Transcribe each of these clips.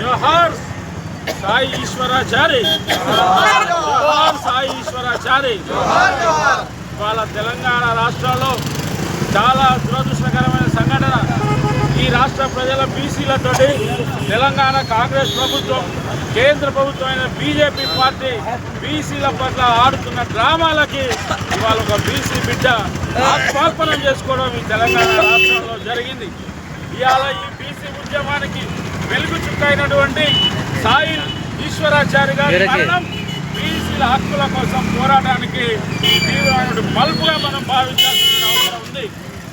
జోహార్ సాయి ఈశ్వరాచారి. జోహార్ సాయి ఈశ్వరాచారి. వాళ్ళ తెలంగాణ రాష్ట్రంలో చాలా దురదృష్టకరమైన సంఘటన. ఈ రాష్ట్ర ప్రజల బీసీలతో తెలంగాణ కాంగ్రెస్ ప్రభుత్వం కేంద్ర ప్రభుత్వమైన బీజేపీ పార్టీ బీసీల పట్ల ఆడుతున్న డ్రామాలకి ఇవాళ ఒక బీసీ బిడ్డ ఆత్మార్పణం చేసుకోవడం ఈ తెలంగాణ రాష్ట్రంలో జరిగింది. ఇవాళ ఈ ఉద్యమానికి వెలుగు చుక్కైనటువంటి సాయి ఈశ్వరాచారి గారి మరణం బీసీల హక్కుల కోసం పోరాటానికి తీవ్రమైన మలుపుగా మనం భావించాల్సిన అవసరం ఉంది.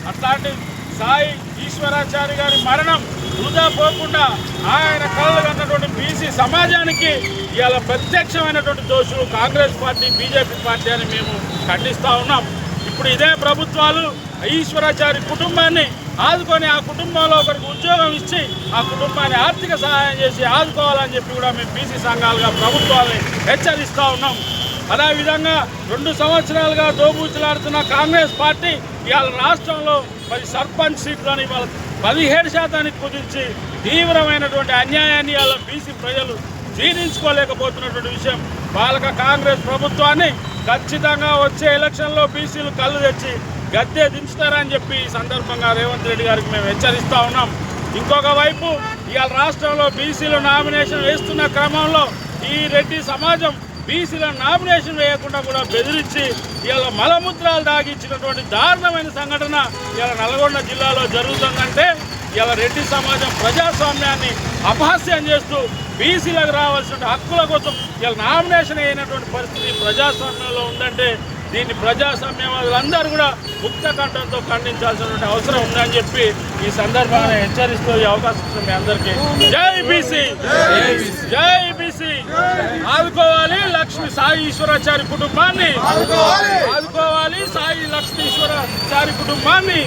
అట్లాంటి సాయి ఈశ్వరాచారి గారి మరణం వృధా పోకుండా ఆయన కళ్ళు కన్నటువంటి బీసీ సమాజానికి ఇవాళ ప్రత్యక్షమైనటువంటి దోషులు కాంగ్రెస్ పార్టీ బీజేపీ పార్టీ అని మేము ఖండిస్తా ఉన్నాం. ఇప్పుడు ఇదే ప్రభుత్వాలు ఈశ్వరాచారి కుటుంబాన్ని ఆదుకొని ఆ కుటుంబంలో ఒకరికి ఉద్యోగం ఇచ్చి ఆ కుటుంబాన్ని ఆర్థిక సహాయం చేసి ఆదుకోవాలని చెప్పి కూడా మేము బీసీ సంఘాలుగా ప్రభుత్వాన్ని హెచ్చరిస్తూ ఉన్నాం. అదేవిధంగా రెండు సంవత్సరాలుగా దోబూచులాడుతున్న కాంగ్రెస్ పార్టీ ఇవాళ రాష్ట్రంలో మరి సర్పంచ్ సీట్లను ఇవాళ పదిహేడు శాతానికి కుదించి తీవ్రమైనటువంటి అన్యాయాన్ని ఇవాళ బీసీ ప్రజలు జీర్ణించుకోలేకపోతున్నటువంటి విషయం. వాళ్ళకి కాంగ్రెస్ ప్రభుత్వాన్ని ఖచ్చితంగా వచ్చే ఎలక్షన్లో బీసీలు కళ్ళు తెచ్చి గద్దె దించుతారని చెప్పి ఈ సందర్భంగా రేవంత్ రెడ్డి గారికి మేము హెచ్చరిస్తూ ఉన్నాం. ఇంకొక వైపు ఇవాళ రాష్ట్రంలో బీసీలు నామినేషన్ వేస్తున్న క్రమంలో ఈ రెడ్డి సమాజం బీసీల నామినేషన్ వేయకుండా కూడా బెదిరించి ఇలా మలమూత్రాలు దాగిచ్చినటువంటి దారుణమైన సంఘటన ఇలా నల్గొండ జిల్లాలో జరుగుతుందంటే ఇలా రెడ్డి సమాజం ప్రజాస్వామ్యాన్ని అపహాస్యం చేస్తూ బీసీలకు రావాల్సిన హక్కుల కోసం ఇలా నామినేషన్ అయినటువంటి పరిస్థితి ప్రజాస్వామ్యంలో ఉందంటే దీన్ని ప్రజాస్వామ్యవాదులందరూ కూడా ముక్త కంఠంతో ఖండించాల్సినటువంటి అవసరం ఉందని చెప్పి ఈ సందర్భంగా హెచ్చరిస్తూ ఈ అవకాశం ఇచ్చిన మీ అందరికీ. జై బీసీ! జై బీసీ! ఆదుకోవాలి లక్ష్మి సాయి ఈశ్వరాచారి కుటుంబాన్ని. ఆదుకోవాలి సాయి లక్ష్మీ ఈశ్వరాచారి కుటుంబాన్ని.